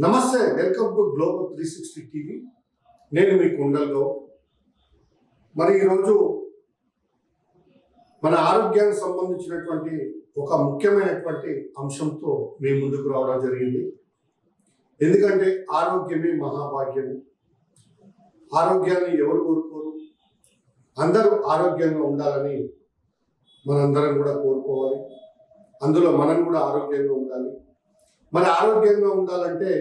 నమస్తే welcome to Global three sixty TV. నేను మీ కుండల్ గౌడ్. మరి ఈరోజు మన ఆరోగ్యానికి సంబంధించినటువంటి ఒక ముఖ్యమైనటువంటి అంశంతో మీ ముందుకు రావడం జరిగింది. ఎందుకంటే ఆరోగ్యమే మహాభాగ్యము. ఆరోగ్యాన్ని ఎవరు కోరుకోరు? అందరూ ఆరోగ్యంగా ఉండాలని మనందరం కూడా కోరుకోవాలి. అందులో మనం కూడా ఆరోగ్యంగా ఉండాలి. మన ఆరోగ్యంగా ఉండాలంటే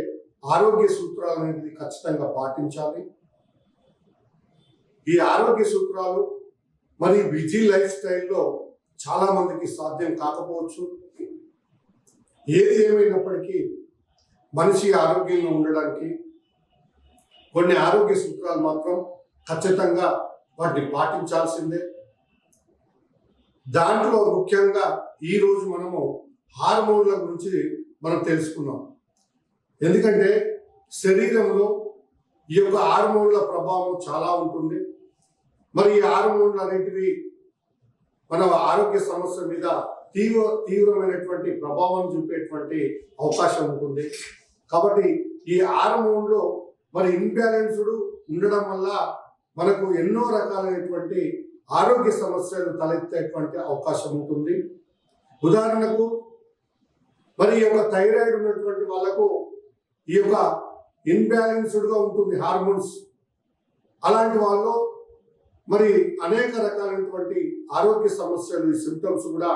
ఆరోగ్య సూత్రాలు అనేది ఖచ్చితంగా పాటించాలి. ఈ ఆరోగ్య సూత్రాలు మరి బిజీ లైఫ్ స్టైల్లో చాలా మందికి సాధ్యం కాకపోవచ్చు. ఏది ఏమైనప్పటికీ మనిషి ఆరోగ్యంగా ఉండడానికి కొన్ని ఆరోగ్య సూత్రాలు మాత్రం ఖచ్చితంగా వాటిని పాటించాల్సిందే. దాంట్లో ముఖ్యంగా ఈరోజు మనము హార్మోన్ల గురించి మనం తెలుసుకున్నాం. ఎందుకంటే శరీరంలో ఈ యొక్క హార్మోన్ల ప్రభావం చాలా ఉంటుంది. మరి ఈ హార్మోన్లు అనేటివి మన ఆరోగ్య సమస్య మీద తీవ్ర తీవ్రమైనటువంటి ప్రభావం చూపేటువంటి అవకాశం ఉంటుంది. కాబట్టి ఈ హార్మోన్లో మరి ఇన్బ్యాలెన్స్డ్ ఉండడం వల్ల మనకు ఎన్నో రకాలైనటువంటి ఆరోగ్య సమస్యలు తలెత్తేటువంటి అవకాశం ఉంటుంది. ఉదాహరణకు మరి ఈ యొక్క థైరాయిడ్ ఉన్నటువంటి వాళ్ళకు ఈ యొక్క ఇన్బ్యాలెన్స్డ్గా ఉంటుంది హార్మోన్స్ అలాంటి వాళ్ళు మరి అనేక రకాలైనటువంటి ఆరోగ్య సమస్యలు ఈ సిమ్టమ్స్ కూడా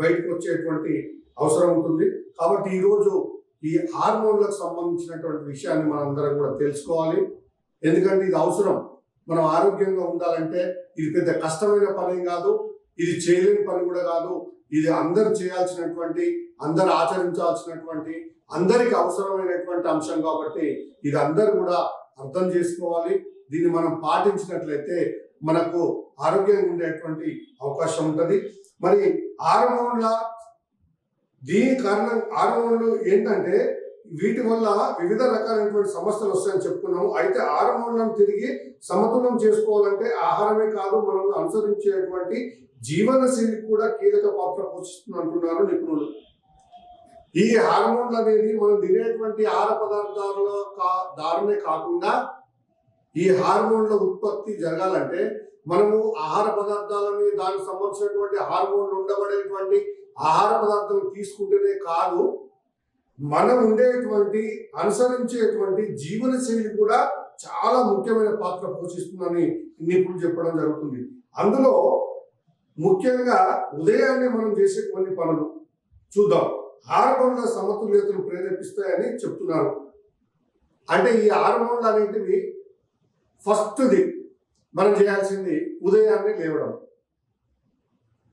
బయటకు వచ్చేటువంటి అవసరం ఉంటుంది. కాబట్టి ఈరోజు ఈ హార్మోన్లకు సంబంధించినటువంటి విషయాన్ని మనందరం కూడా తెలుసుకోవాలి. ఎందుకంటే ఇది అవసరం. మనం ఆరోగ్యంగా ఉండాలంటే ఇది పెద్ద కష్టమైన పని కాదు. ఇది చేయలేని పని కూడా కాదు. ఇది అందరు చేయాల్సినటువంటి అందరు ఆచరించాల్సినటువంటి అందరికి అవసరమైనటువంటి అంశం కాబట్టి ఇది అందరు కూడా అర్థం చేసుకోవాలి. దీన్ని మనం పాటించినట్లయితే మనకు ఆరోగ్యంగా ఉండేటువంటి అవకాశం ఉంటుంది. మరి హార్మోన్ల దీని కారణం హార్మోన్లు ఏంటంటే వీటి వల్ల వివిధ రకాలైనటువంటి సమస్యలు వస్తాయని చెప్పుకున్నాము. అయితే హార్మోన్లను తిరిగి సమతులం చేసుకోవాలంటే ఆహారమే కాదు మనం అనుసరించేటువంటి జీవనశైలి కూడా కీలక పాత్ర పోషిస్తుంది అంటున్నారు నిపుణులు. ఈ హార్మోన్లు అనేది మనం తినేటువంటి ఆహార పదార్థాలలో కా దారునే కాకుండా ఈ హార్మోన్ల ఉత్పత్తి జరగాలంటే మనము ఆహార పదార్థాలని దానికి సంబంధించినటువంటి హార్మోన్లు ఉండబడేటువంటి ఆహార పదార్థాలు తీసుకుంటేనే కాదు మనం ఉండేటువంటి అనుసరించేటువంటి జీవన శైలి కూడా చాలా ముఖ్యమైన పాత్ర పోషిస్తుందని నిపుణులు చెప్పడం జరుగుతుంది. అందులో ముఖ్యంగా ఉదయాన్నే మనం చేసే కొన్ని పనులు. చూద్దాం. హార్మోన్ల సమతుల్యతను ప్రేరేపిస్తాయని చెప్తున్నారు. అంటే ఈ హార్మోన్లు అనేటివి ఫస్ట్ది మనం చేయాల్సింది ఉదయాన్నే లేవడం.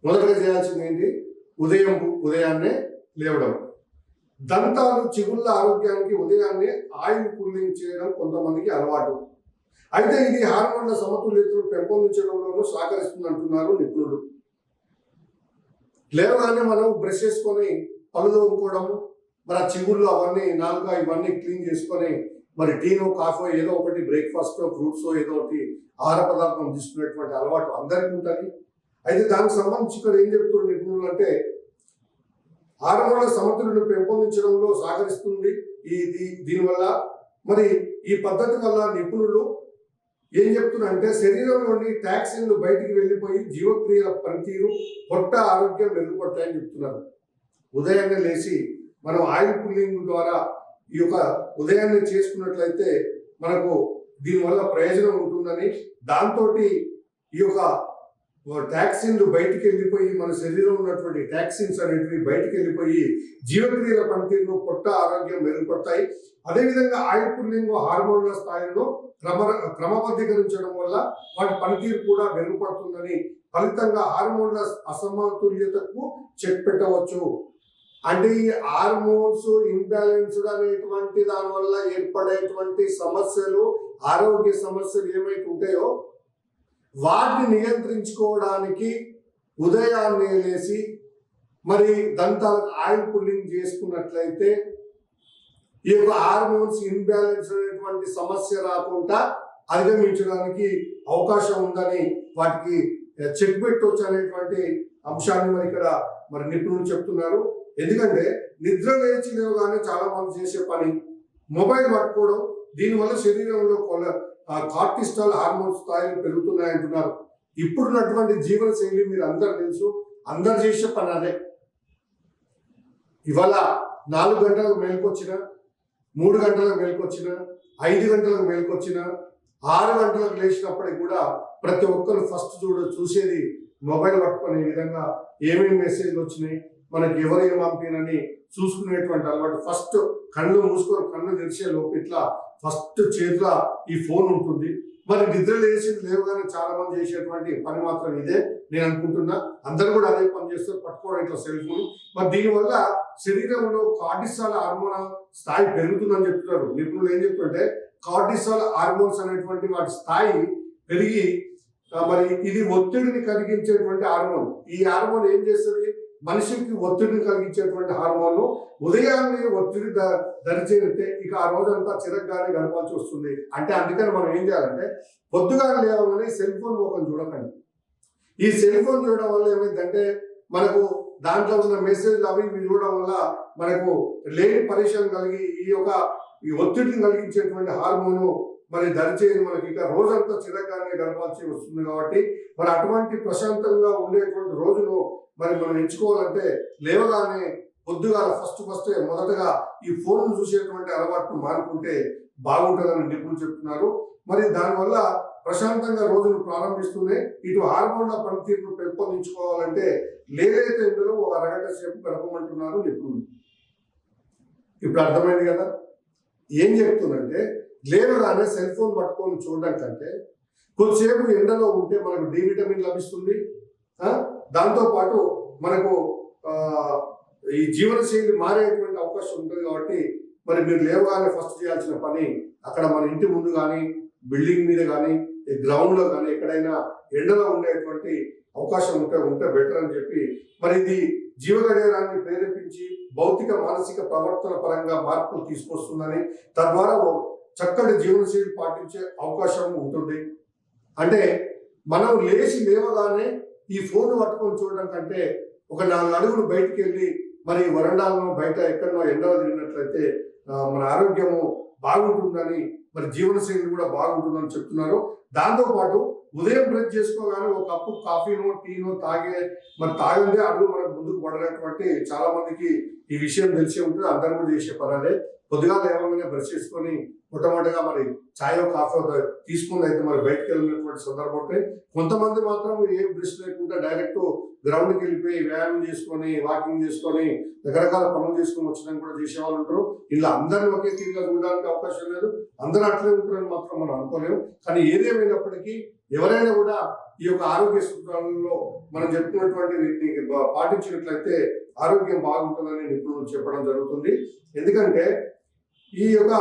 మొదటగా చేయాల్సింది ఏంటి? ఉదయం ఉదయాన్నే లేవడం. దంతాలు చిగుళ్ళ ఆరోగ్యానికి ఉదయాన్నే ఆయిల్ పుల్లింగ్ చేయడం కొంతమందికి అలవాటు. అయితే ఇది హార్మోన్ల సమతుల్యతను పెంపొందించడంలోనూ సహకరిస్తుంది అంటున్నారు నిపుణులు. లేవగానే మనం బ్రష్ చేసుకొని పళ్ళు తోముకోవడము మరి ఆ చిగుళ్ళు అవన్నీ నాలుక ఇవన్నీ క్లీన్ చేసుకొని మరి టీనో కాఫీ ఏదో ఒకటి బ్రేక్ఫాస్ట్ ఫ్రూట్స్ ఏదో ఒకటి ఆహార పదార్థం తీసుకునేటువంటి అలవాటు అందరికీ ఉంటుంది. అయితే దానికి సంబంధించి ఇక్కడ ఏం చెప్తున్నారు నిపుణులు అంటే హార్మోన్ల సమతులను పెంపొందించడంలో సహకరిస్తుంది ఈ దీనివల్ల. మరి ఈ పద్ధతి వల్ల నిపుణులు ఏం చెప్తున్నారంటే శరీరంలోని టాక్సిన్లు బయటికి వెళ్ళిపోయి జీవక్రియల పనితీరు పొట్ట ఆరోగ్యం మెరుగుపడతాయని చెప్తున్నారు. ఉదయాన్నే లేచి మనం ఆయిల్ పుల్లింగ్ ద్వారా ఈ యొక్క ఉదయాన్నే చేసుకున్నట్లయితే మనకు దీనివల్ల ప్రయోజనం ఉంటుందని దాంతో ఈ యొక్క టాక్సిన్లు బయటికి వెళ్ళిపోయి మన శరీరంలో ఉన్నటువంటి టాక్సిన్స్ అనేటివి బయటికి వెళ్ళిపోయి జీవక్రియల పనితీరును పొట్ట ఆరోగ్యం మెరుగుపడతాయి. అదేవిధంగా ఆయిల్ పుల్లింగ్ హార్మోన్ల స్థాయిలో క్రమ క్రమబద్ధీకరించడం వల్ల వాటి పనితీరు కూడా మెరుగుపడుతుందని ఫలితంగా హార్మోన్ల అసమతుల్యతకు చెక్ పెట్టవచ్చు. అంటే ఈ హార్మోన్స్ ఇంబ్యాలెన్స్డ్ అనేటువంటి దాని వల్ల ఏర్పడేటువంటి సమస్యలు ఆరోగ్య సమస్యలు ఏమైతే ఉంటాయో వాటిని నియంత్రించుకోవడానికి ఉదయాన్నే లేచి మరి దంతాలకు ఆయిల్ పుల్లింగ్ చేసుకున్నట్లయితే ఈ యొక్క హార్మోన్స్ ఇన్బ్యాలెన్స్ అనేటువంటి సమస్య రాకుండా అధిగమించడానికి అవకాశం ఉందని వాటికి చెక్ పెట్టవచ్చు అనేటువంటి అంశాన్ని మరి ఇక్కడ మరి నిపుణులు చెప్తున్నారు. ఎందుకంటే నిద్ర లేచి లేవగానే చాలా మంది చేసే పని మొబైల్ పట్టుకోవడం దీనివల్ల శరీరంలో కొల కార్టిస్టాల్ హార్మోన్ స్థాయిలు పెరుగుతున్నాయంటున్నారు ఇప్పుడున్నటువంటి జీవన శైలి మీరు అందరు తెలుసు అందరు చేసే పని అదే. ఇవాళ నాలుగు గంటలకు మేలుకొచ్చినా మూడు గంటలకు మేల్కొచ్చినా ఐదు గంటలకు మేల్కొచ్చినా ఆరు గంటలకు లేచినప్పటికి కూడా ప్రతి ఒక్కరు ఫస్ట్ చూడ చూసేది మొబైల్ పట్టుకునే విధంగా ఏమేమి మెసేజ్లు వచ్చినాయి మనకి ఎవరు ఏం పంపినని చూసుకునేటువంటి అలవాటు. ఫస్ట్ కళ్ళు మూసుకొని కళ్ళు తెరిచే లోపు ఇట్లా ఫస్ట్ చేతిలో ఈ ఫోన్ ఉంటుంది. మరి నిద్ర లేచి లేవగానే చాలా మంది చేసేటువంటి పని మాత్రం ఇదే. నేను అనుకుంటున్నా అందరూ కూడా అదే పని చేస్తారు పట్టుకోవడం ఇట్లా సెల్ ఫోన్. మరి దీనివల్ల శరీరంలో కార్టిసాల్ హార్మోన్ స్థాయి పెరుగుతుందని చెప్తున్నారు. నిపుణులు ఏం చెప్తుంటే కార్టిసాల్ హార్మోన్స్ అనేటువంటి వాటి స్థాయి పెరిగి మరి ఇది ఒత్తిడిని కలిగించేటువంటి హార్మోన్. ఈ హార్మోన్ ఏం చేస్తుంది? మనిషికి ఒత్తిడిని కలిగించేటువంటి హార్మోన్లు ఉదయాన్నే ఒత్తిడి ద దరిచేరితే ఇక ఆ రోజంతా చిరగ్గానే గడపాల్సి వస్తుంది. అంటే అందుకని మనం ఏం చేయాలంటే పొద్దుగా లేవగానే సెల్ ఫోన్ ముఖం చూడకండి. ఈ సెల్ ఫోన్ చూడడం వల్ల ఏమైందంటే మనకు దాంట్లో ఉన్న మెసేజ్లు అవి ఇవి చూడడం వల్ల మనకు లేని పరిశ్రమ కలిగి ఈ యొక్క ఈ ఒత్తిడిని కలిగించేటువంటి హార్మోను మరి దరిచేది మనకి ఇక రోజంతా చిరకాన్ని గడపాల్సి వస్తుంది కాబట్టి మరి అటువంటి ప్రశాంతంగా ఉండేటువంటి రోజును మరి మనం ఎంచుకోవాలంటే లేవగానే పొద్దుగాల ఫస్ట్ ఫస్ట్ మొదటగా ఈ ఫోన్ చూసేటువంటి అలవాటును మానుకుంటే బాగుంటుందని నిపుణులు చెప్తున్నారు. మరి దానివల్ల ప్రశాంతంగా రోజులు ప్రారంభిస్తూనే ఇటు హార్మోన్ల పనితీరును పెంపొందించుకోవాలంటే లేదైతే ఇందులో ఒక అరగంట సేపు గడపమంటున్నారు నిపుణులు. ఇప్పుడు అర్థమైంది కదా? ఏం చెప్తుందంటే లేవగానే సెల్ ఫోన్ పట్టుకొని చూడడం కంటే కొద్దిసేపు ఎండలో ఉంటే మనకు డి విటమిన్ లభిస్తుంది. దాంతోపాటు మనకు ఈ జీవనశైలి మారేటువంటి అవకాశం ఉంటుంది కాబట్టి మరి మీరు లేవగానే ఫస్ట్ చేయాల్సిన పని అక్కడ మన ఇంటి ముందు కానీ బిల్డింగ్ మీద కానీ గ్రౌండ్లో కానీ ఎక్కడైనా ఎండలో ఉండేటువంటి అవకాశం ఉంటే ఉంటే బెటర్ అని చెప్పి మరి ఇది జీవగణేరాన్ని ప్రేరేపించి భౌతిక మానసిక ప్రవర్తన పరంగా మార్పులు తీసుకొస్తుందని తద్వారా ఓ చక్కటి జీవనశైలి పాటించే అవకాశం ఉంటుంది. అంటే మనం లేచి లేవగానే ఈ ఫోన్ పట్టుకొని చూడడం కంటే ఒక నాలుగు అడుగులు బయటికి వెళ్ళి మరి వరండాలను బయట ఎక్కడో ఎండలో తిరిగినట్లయితే మన ఆరోగ్యము బాగుంటుందని మరి జీవనశైలి కూడా బాగుంటుందని చెప్తున్నారు. దాంతోపాటు ఉదయం బ్రష్ చేసుకోగానే ఒక కప్పు కాఫీనో టీనో తాగే మరి తాగిందే అడుగు మనకు ముందుకు పడనటువంటి చాలా మందికి ఈ విషయం తెలిసే ఉంటుంది. అందరూ కూడా చేసే పని పొద్దుగా లేవగానే బ్రష్ చేసుకొని మొట్టమొదటిగా మరి ఛాయో కాఫీ తీసుకుని అయితే మరి బయటకు వెళ్ళినటువంటి సందర్భం ఉంటే కొంతమంది మాత్రం ఏ బ్రష్ లేకుండా డైరెక్ట్ గ్రౌండ్కి వెళ్ళిపోయి వ్యాయామం చేసుకొని వాకింగ్ చేసుకొని రకరకాల పనులు చేసుకొని వచ్చడానికి కూడా చేసేవాళ్ళు ఉంటారు. ఇలా అందరిని ఒకే తీరుగా చూడడానికి అవకాశం లేదు. అందరూ అట్లే ఉంటారని మాత్రం మనం అనుకోలేము. కానీ ఏదేమైనప్పటికీ ఎవరైనా కూడా ఈ యొక్క ఆరోగ్య సూత్రాలలో మనం చెప్పుకున్నటువంటి వీటిని పాటించినట్లయితే ఆరోగ్యం బాగుంటుందని నిపుణులు చెప్పడం జరుగుతుంది. ఎందుకంటే ఈ యొక్క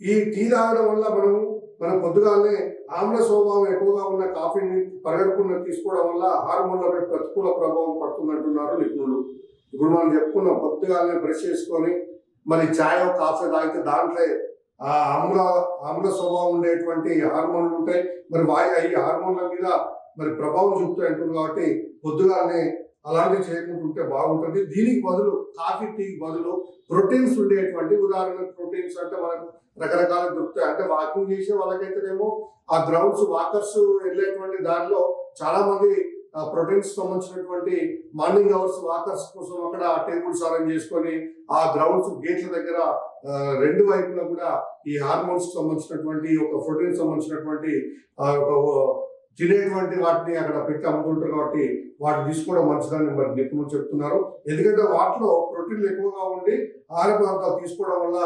ఈ టీ తాగడం వల్ల మనం మనం పొద్దుగానే ఆమ్ల స్వభావం ఎక్కువగా ఉన్న కాఫీని పరగడుకున్న తీసుకోవడం వల్ల హార్మోన్లపై ప్రతికూల ప్రభావం పడుతుందంటున్నారు నిపుణులు. ఇప్పుడు మనం చెప్పుకున్న పొద్దుగానే బ్రష్ చేసుకొని మరి ఛాయ్ కాఫీ తాగితే దాంట్లో ఆ ఆమ్ల ఆమ్ల స్వభావం ఉండేటువంటి హార్మోన్లు ఉంటాయి. మరి వాయు ఈ హార్మోన్ల మీద మరి ప్రభావం చూపుతాయి అంటున్నారు కాబట్టి పొద్దుగానే అలాంటివి చేయకుండా ఉంటే బాగుంటుంది. దీనికి బదులు కాఫీ టీకి బదులు ప్రోటీన్స్ ఉండేటువంటి ఉదాహరణకు ప్రోటీన్స్ అంటే మనకు రకరకాల దొరుకుతాయి. అంటే వాకింగ్ చేసే వాళ్ళకైతేనేమో ఆ గ్రౌండ్స్ వాకర్స్ వెళ్ళేటువంటి దారిలో చాలా మంది ప్రోటీన్స్ సంబంధించినటువంటి మార్నింగ్ అవర్స్ వాకర్స్ కోసం అక్కడ టేబుల్స్ అరేంజ్ చేసుకొని ఆ గ్రౌండ్స్ గేట్ల దగ్గర రెండు వైపులా కూడా ఈ హార్మోన్స్ సంబంధించినటువంటి ఒక ప్రోటీన్ సంబంధించినటువంటి ఆ ఒక తినేటువంటి వాటిని అక్కడ పెట్టి అమ్ముతుంటారు కాబట్టి వాటిని తీసుకోవడం మంచిదని మరి నిపుణులు చెప్తున్నారు. ఎందుకంటే వాటిలో ప్రోటీన్లు ఎక్కువగా ఉండి ఆహార పదార్థాలు తీసుకోవడం వల్ల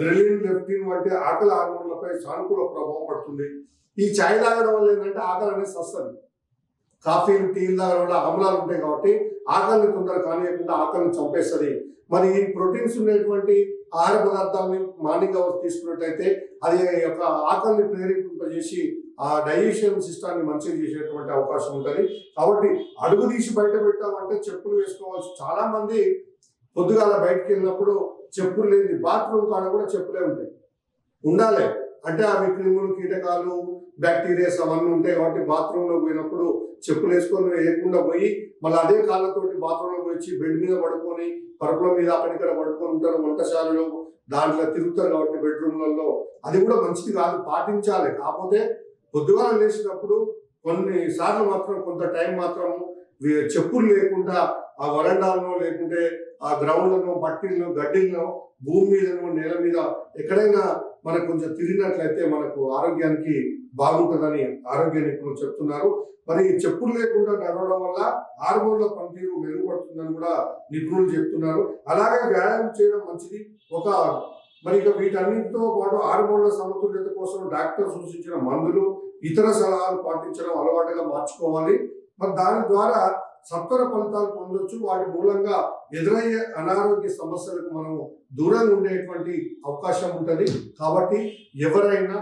గ్రెలిన్ లెప్టిన్ వంటి ఆకలి హార్మోన్లపై సానుకూల ప్రభావం పడుతుంది. ఈ ఛాయ్ తాగడం వల్ల ఏంటంటే ఆకలి అనేది వస్తుంది కాఫీలు టీలు తాగడం వల్ల ఆమ్లాలు ఉంటాయి కాబట్టి ఆకలిని తొందర కానియకుండా ఆకలిని చంపేస్తుంది. మరి ఈ ప్రోటీన్స్ ఉండేటువంటి ఆహార పదార్థాలని మార్నింగ్ అవర్స్ తీసుకున్నట్టయితే అది యొక్క ఆకలిని ప్రేరేపింపజేసి ఆ డైజెషన్ సిస్టాన్ని మంచిగా చేసేటువంటి అవకాశం ఉంటుంది. కాబట్టి అడుగు తీసి బయట పెట్టామంటే చెప్పులు వేసుకోవాల్సి చాలా మంది పొద్దుగాల బయటకు వెళ్ళినప్పుడు చెప్పులు లేని బాత్రూమ్ కాడ కూడా చెప్పులే ఉంటాయి. ఉండాలి. అంటే అవి క్రిములు కీటకాలు బ్యాక్టీరియాస్ అవన్నీ ఉంటాయి కాబట్టి బాత్రూంలో పోయినప్పుడు చెప్పులు వేసుకొని వేయకుండా పోయి మళ్ళీ అదే కాళ్ళతోటి బాత్రూంలో వచ్చి బెడ్ మీద పడుకొని పరుపుల మీద అక్కడిక్కడ పడుకొని ఉంటారు వంటశాలలో దాంట్లో తిరుగుతారు కాబట్టి బెడ్రూమ్లలో. అది కూడా మంచిది కాదు. పాటించాలి. కాకపోతే పొద్దుగాల లేచినప్పుడు కొన్ని సార్లు మాత్రం కొంత టైం మాత్రం చెప్పులు లేకుండా ఆ వరండాలను లేకుంటే ఆ గ్రౌండ్లను బట్టిల్లో గడ్డిల్లో భూమి మీదను నేల మీద ఎక్కడైనా మనకు కొంచెం తిరిగినట్లయితే మనకు ఆరోగ్యానికి బాగుంటుందని ఆరోగ్య నిపుణులు చెప్తున్నారు. మరి చెప్పులు లేకుండా నడవడం వల్ల హార్మోన్ల పనితీరు మెరుగుపడుతుందని కూడా నిపుణులు చెప్తున్నారు. అలాగే వ్యాయామం చేయడం మంచిది. ఒక మరి ఇక వీటన్నిటితో పాటు హార్మోన్ల సమతుల్యత కోసం డాక్టర్ సూచించిన మందులు ఇతర సలహాలు పాటించడం అలవాటుగా మార్చుకోవాలి. మరి దాని ద్వారా సత్వర ఫలితాలు పొందొచ్చు. వాటి మూలంగా ఎదురయ్యే అనారోగ్య సమస్యలకు మనము దూరంగా ఉండేటువంటి అవకాశం ఉంటుంది. కాబట్టి ఎవరైనా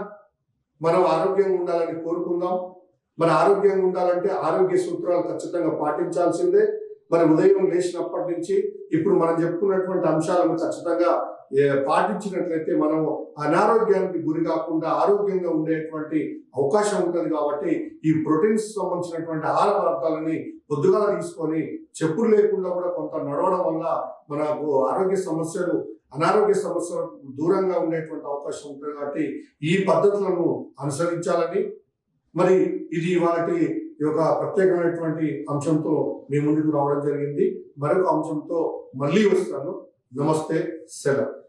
మనం ఆరోగ్యంగా ఉండాలని కోరుకుందాం. మరి ఆరోగ్యంగా ఉండాలంటే ఆరోగ్య సూత్రాలు ఖచ్చితంగా పాటించాల్సిందే. మరి ఉదయం లేచినప్పటి నుంచి ఇప్పుడు మనం చెప్పుకున్నటువంటి అంశాలను ఖచ్చితంగా పాటించినట్లయితే మనము అనారోగ్యానికి గురి కాకుండా ఆరోగ్యంగా ఉండేటువంటి అవకాశం ఉంటుంది కాబట్టి ఈ ప్రోటీన్స్ సంబంధించినటువంటి ఆహార పదార్థాలని పొద్దుగా తీసుకొని చెప్పులు లేకుండా కూడా కొంత నడవడం వల్ల మనకు ఆరోగ్య సమస్యలు అనారోగ్య సమస్యలకు దూరంగా ఉండేటువంటి అవకాశం ఉంటుంది కాబట్టి ఈ పద్ధతులను అనుసరించాలని. మరి ఇది వాటి యొక్క ప్రత్యేకమైనటువంటి అంశంతో మీ ముందుకు రావడం జరిగింది. మరొక అంశంతో మళ్ళీ వస్తాను. నమస్తే సెలవు.